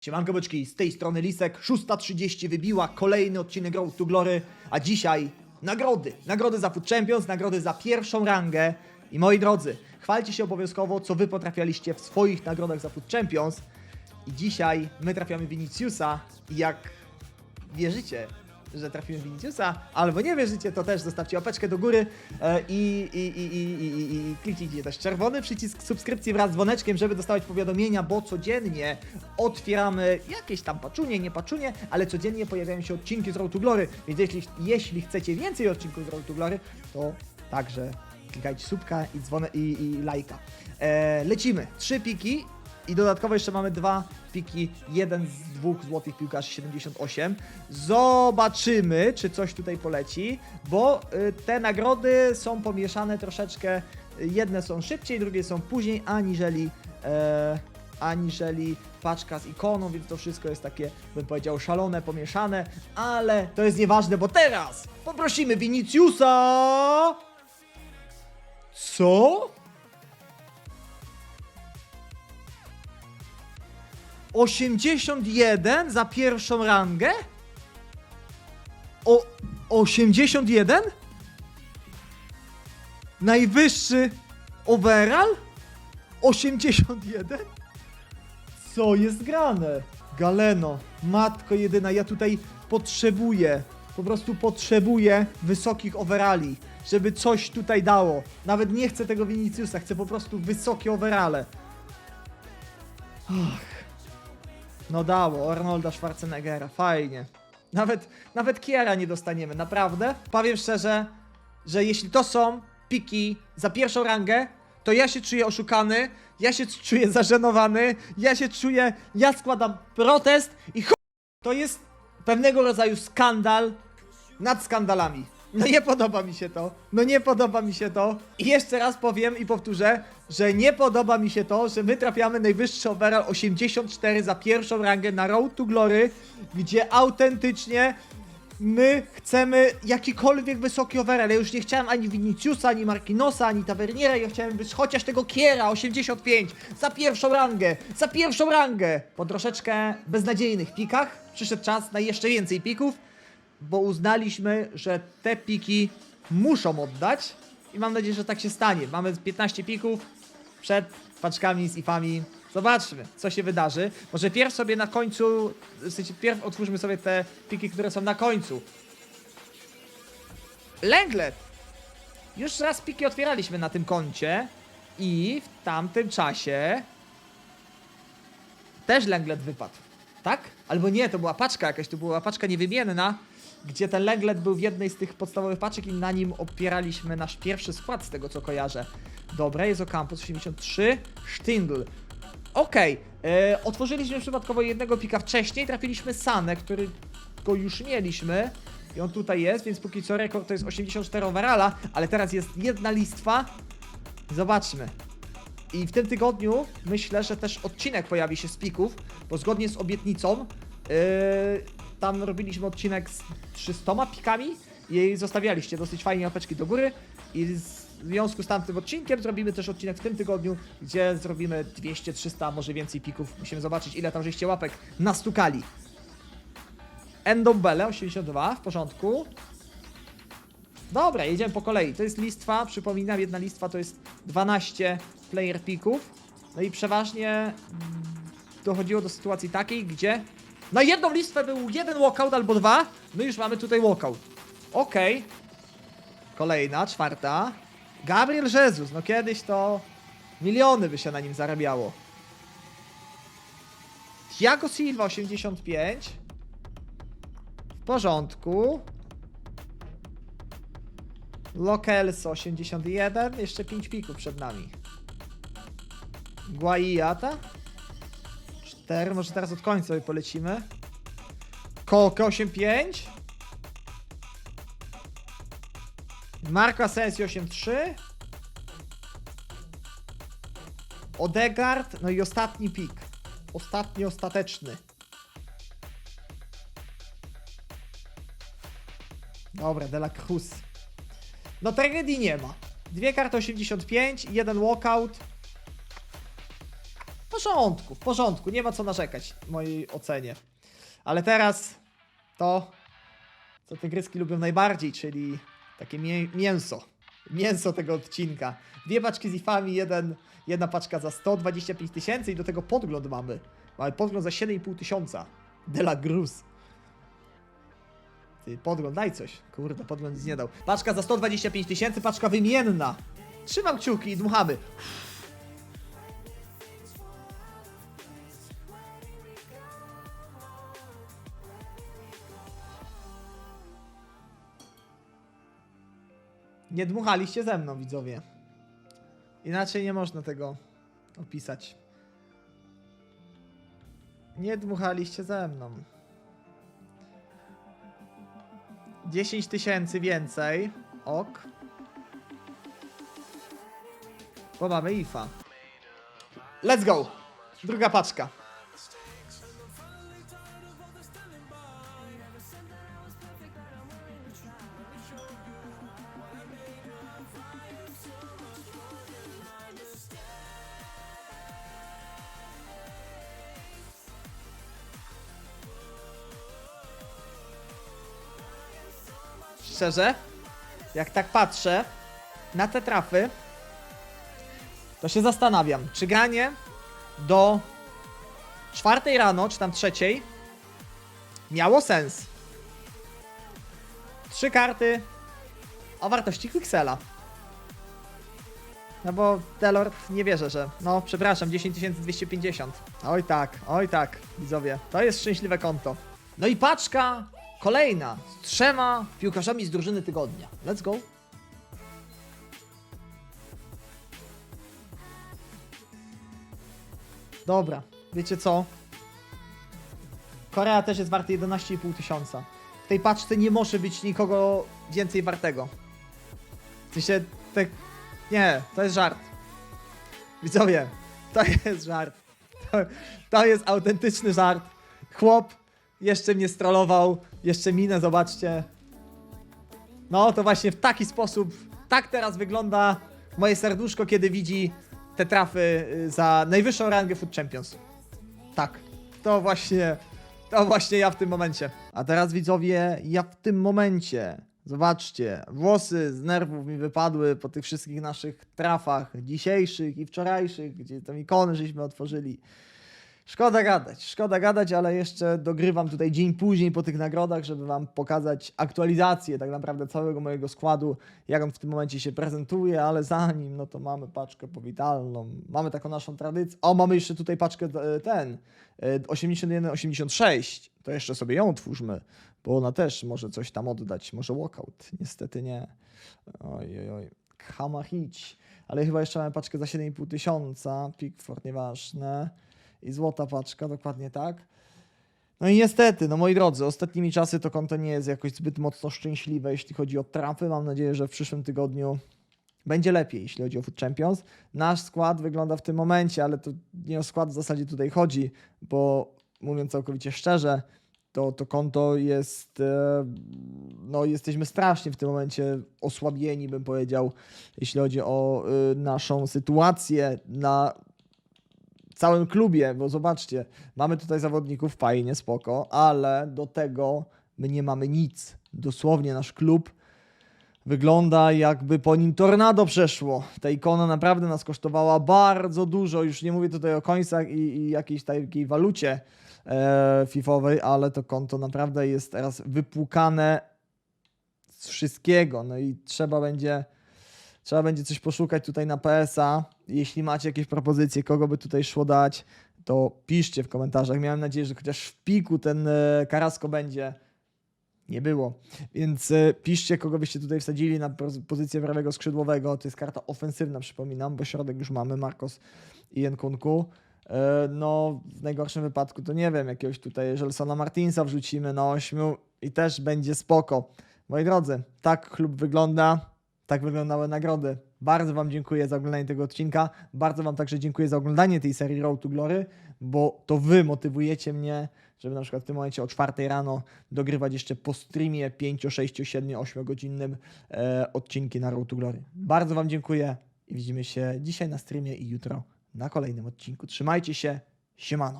Siemanko byczki, z tej strony Lisek, 6.30 wybiła kolejny odcinek Road to Glory, a dzisiaj nagrody, nagrody za Food Champions, nagrody za pierwszą rangę. I moi drodzy, chwalcie się obowiązkowo, co wy potrafialiście w swoich nagrodach za Food Champions. I dzisiaj my trafiamy Viniciusa i jak wierzycie, że trafimy Viniciusa, albo nie wierzycie, to też zostawcie łapeczkę do góry e, i, i, i, i, i, i, i kliknijcie też czerwony przycisk subskrypcji wraz z dzwoneczkiem, żeby dostawać powiadomienia, bo codziennie otwieramy jakieś tam paczunie, nie paczunie, ale codziennie pojawiają się odcinki z Road to Glory, więc jeśli, jeśli chcecie więcej odcinków z Road to Glory, to także klikajcie subka i dzwonę i, i lajka. E, lecimy. Trzy piki i dodatkowo jeszcze mamy dwa piki, jeden z dwóch złotych piłkarzy 78. Zobaczymy, czy coś tutaj poleci, bo y, te nagrody są pomieszane troszeczkę. Jedne są szybciej, drugie są później, aniżeli, e, aniżeli paczka z ikoną, więc to wszystko jest takie, bym powiedział, szalone, pomieszane, ale to jest nieważne, bo teraz poprosimy Viniciusa! Co? 81 za pierwszą rangę? O 81? Najwyższy overall? 81? Co jest grane? Galeno, matko jedyna, ja tutaj potrzebuję, po prostu potrzebuję wysokich overalli, żeby coś tutaj dało. Nawet nie chcę tego Viniciusa, chcę po prostu wysokie overale. Ach. No dało, Arnolda Schwarzeneggera, fajnie. Nawet, nawet Kiera nie dostaniemy, naprawdę. Powiem szczerze, że jeśli to są piki za pierwszą rangę, to ja się czuję oszukany, ja się czuję zażenowany, ja się czuję, ja składam protest i. To jest pewnego rodzaju skandal nad skandalami. No nie podoba mi się to. No nie podoba mi się to. I jeszcze raz powiem i powtórzę, że nie podoba mi się to, że my trafiamy najwyższy overall 84 za pierwszą rangę na Road to Glory, gdzie autentycznie my chcemy jakikolwiek wysoki overall. Ja już nie chciałem ani Viniciusa, ani Marquinosa, ani Taverniera, ja chciałem być chociaż tego Kiera 85 za pierwszą rangę, za pierwszą rangę. Po troszeczkę beznadziejnych pikach przyszedł czas na jeszcze więcej pików bo uznaliśmy, że te piki muszą oddać i mam nadzieję, że tak się stanie. Mamy 15 pików przed paczkami z ifami. Zobaczmy, co się wydarzy. Może pierw sobie na końcu, w sensie pierw otwórzmy sobie te piki, które są na końcu. Lenglet! Już raz piki otwieraliśmy na tym koncie i w tamtym czasie też Lenglet wypadł. Tak? Albo nie, to była paczka jakaś, to była paczka niewymienna, gdzie ten Lenglet był w jednej z tych podstawowych paczek i na nim opieraliśmy nasz pierwszy skład, z tego co kojarzę. Dobra, jest Ocampus 83, Stindl. Okej, e, otworzyliśmy przypadkowo jednego pika wcześniej, trafiliśmy Sanę, który go już mieliśmy. I on tutaj jest, więc póki co rekord to jest 84 overalla, ale teraz jest jedna listwa. Zobaczmy. I w tym tygodniu myślę, że też odcinek pojawi się z pików, bo zgodnie z obietnicą yy, tam robiliśmy odcinek z 300 pikami i zostawialiście dosyć fajnie łapeczki do góry i w związku z tamtym odcinkiem zrobimy też odcinek w tym tygodniu, gdzie zrobimy 200, 300, może więcej pików. Musimy zobaczyć ile tam żeście łapek nastukali. Endombele 82, w porządku. Dobra, jedziemy po kolei. To jest listwa, przypominam, jedna listwa to jest 12 player pików. No i przeważnie mm, dochodziło do sytuacji takiej, gdzie na jedną listwę był jeden walkout albo dwa, no już mamy tutaj walkout. Okej. Kolejna, czwarta. Gabriel Jesus, no kiedyś to miliony by się na nim zarabiało. Thiago Silva 85. W porządku. Lokelso 81, jeszcze 5 pików przed nami. Guaiata 4, może teraz od końca sobie polecimy. Koke 85. Marco Asensio 83. Odegard, no i ostatni pik. Ostatni, ostateczny. Dobra, De La Cruz. No tragedii nie ma. Dwie karty 85, jeden walkout. Porządku, w porządku, nie ma co narzekać w mojej ocenie. Ale teraz to, co te gryzki lubią najbardziej, czyli takie mię mięso. Mięso tego odcinka. Dwie paczki z ifami, jeden, jedna paczka za 125 tysięcy i do tego podgląd mamy. Mamy podgląd za 7,5 tysiąca. De la Cruz. Ty, podgląd, daj coś. Kurde, podgląd nic nie dał. Paczka za 125 tysięcy, paczka wymienna. Trzymam kciuki i dmuchamy. Nie dmuchaliście ze mną, widzowie. Inaczej nie można tego opisać. Nie dmuchaliście ze mną. 10 tysięcy więcej. Ok. Bo mamy IFA. Let's go! Druga paczka. Szczerze, jak tak patrzę na te trafy, to się zastanawiam, czy granie do czwartej rano, czy tam trzeciej, miało sens. Trzy karty o wartości Quixela. No bo Delord nie wierzę, że. No, przepraszam, 10250. Oj tak, oj tak, widzowie. To jest szczęśliwe konto. No i paczka kolejna z trzema piłkarzami z drużyny tygodnia. Let's go. Dobra, wiecie co? Korea też jest warty 11,5 tysiąca. W tej paczce nie może być nikogo więcej wartego. W te... nie, to jest żart. Widzowie, to jest żart. To, to jest autentyczny żart. Chłop jeszcze mnie strollował, jeszcze minę, zobaczcie. No, to właśnie w taki sposób, tak teraz wygląda moje serduszko, kiedy widzi te trafy y, za najwyższą rangę Food Champions. Tak, to właśnie, to właśnie ja w tym momencie. A teraz widzowie, ja w tym momencie, zobaczcie, włosy z nerwów mi wypadły po tych wszystkich naszych trafach dzisiejszych i wczorajszych, gdzie tam ikony żeśmy otworzyli. Szkoda gadać, szkoda gadać, ale jeszcze dogrywam tutaj dzień później po tych nagrodach, żeby wam pokazać aktualizację tak naprawdę całego mojego składu, jak on w tym momencie się prezentuje, ale zanim, no to mamy paczkę powitalną, mamy taką naszą tradycję, o mamy jeszcze tutaj paczkę e, ten, e, 81-86, to jeszcze sobie ją otwórzmy, bo ona też może coś tam oddać, może walkout, niestety nie, oj oj oj, Hamahić, ale chyba jeszcze mamy paczkę za 7,5 tysiąca, Pickford, nieważne, i złota paczka, dokładnie tak. No i niestety, no moi drodzy, ostatnimi czasy to konto nie jest jakoś zbyt mocno szczęśliwe, jeśli chodzi o trafy. Mam nadzieję, że w przyszłym tygodniu będzie lepiej, jeśli chodzi o Food Champions. Nasz skład wygląda w tym momencie, ale to nie o skład w zasadzie tutaj chodzi, bo mówiąc całkowicie szczerze, to, to konto jest, e, no jesteśmy strasznie w tym momencie osłabieni, bym powiedział, jeśli chodzi o e, naszą sytuację na całym klubie, bo zobaczcie, mamy tutaj zawodników, fajnie, spoko, ale do tego my nie mamy nic. Dosłownie nasz klub wygląda jakby po nim tornado przeszło. Ta ikona naprawdę nas kosztowała bardzo dużo, już nie mówię tutaj o końcach i, i jakiejś takiej walucie e, fifowej, ale to konto naprawdę jest teraz wypłukane z wszystkiego, no i trzeba będzie Trzeba będzie coś poszukać tutaj na PSA. Jeśli macie jakieś propozycje, kogo by tutaj szło dać, to piszcie w komentarzach. Miałem nadzieję, że chociaż w piku ten e, Karasko będzie. Nie było. Więc e, piszcie, kogo byście tutaj wsadzili na poz- pozycję prawego skrzydłowego. To jest karta ofensywna, przypominam, bo środek już mamy, Marcos i Nkunku. E, No, w najgorszym wypadku to nie wiem, jakiegoś tutaj Żelsona Martinsa wrzucimy na ośmiu i też będzie spoko. Moi drodzy, tak klub wygląda. Tak wyglądały nagrody. Bardzo Wam dziękuję za oglądanie tego odcinka. Bardzo Wam także dziękuję za oglądanie tej serii Road to Glory, bo to Wy motywujecie mnie, żeby na przykład w tym momencie o 4 rano dogrywać jeszcze po streamie 5, 6, 7, 8 godzinnym e, odcinki na Road to Glory. Bardzo Wam dziękuję i widzimy się dzisiaj na streamie i jutro na kolejnym odcinku. Trzymajcie się, siemano.